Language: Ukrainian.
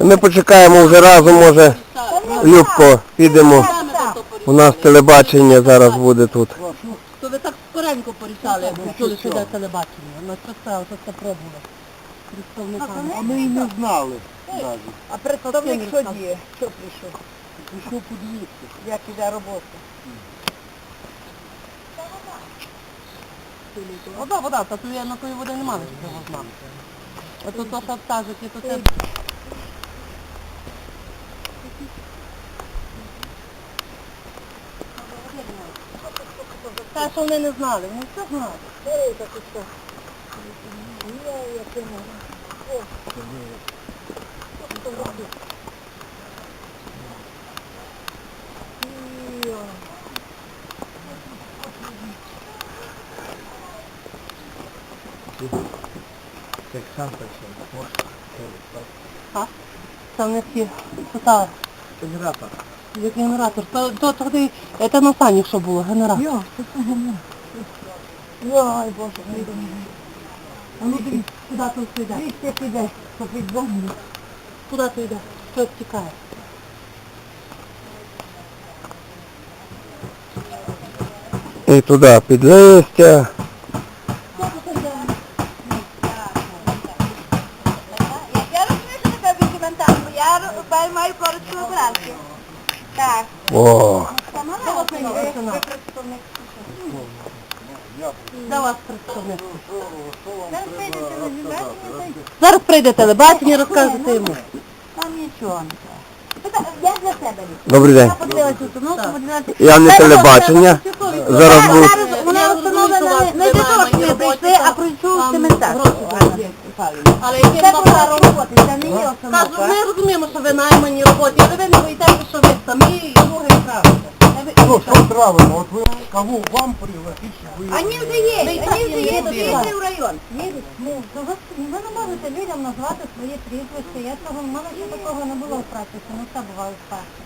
Ми почекаємо вже разом, може, Любко, підемо. У нас телебачення зараз буде тут. То ви так скоренько порішали, як ви чули, що йде телебачення. У нас представили, що це пробували. Представниками. А ми і не знали навіть. А представник що діє? Що прийшов? Пішов подивитися. Як іде робота? Вода, вода, та тут я на тої води немає, що його знати. Это то автажик, і то те. Те, що вони не знали, вони все знали. Ой, так і що. Ой, як я можу. Thank you в них є питали. Генератор. Як генератор. То, то тоді, це на сані, що було, генератор. Йо, це генератор. Ой, Боже, не А ну дивись, куди ти йде? Дивіться, як іде, щоб від бомби. Куди ти йде? Що втікає? І туди під листя. Я розумію, що таке документально, бо я маю коротку операцію. Так. О, Де вас представник? Зараз прийде телебачення, розкажете йому. там нічого не Я для себе добрий день. Я не телебачення. Зараз буду. вона встановлена не- для того, щоб ми прийшли, а прийшов цементар. Але який Це була робота, це не є Кажу, ми розуміємо, що ви наймані роботі, але ви не боїтеся, що ви самі і друге правите. Ну, що правильно, от ви кого вам пригласить, щоб ви... Вони вже є, вони вже є, їдемо. в район. Ну, то ви, ви не можете людям назвати свої прізвища. Я цього, в мене ще такого не було в практиці, ну це буває вперше. Чому?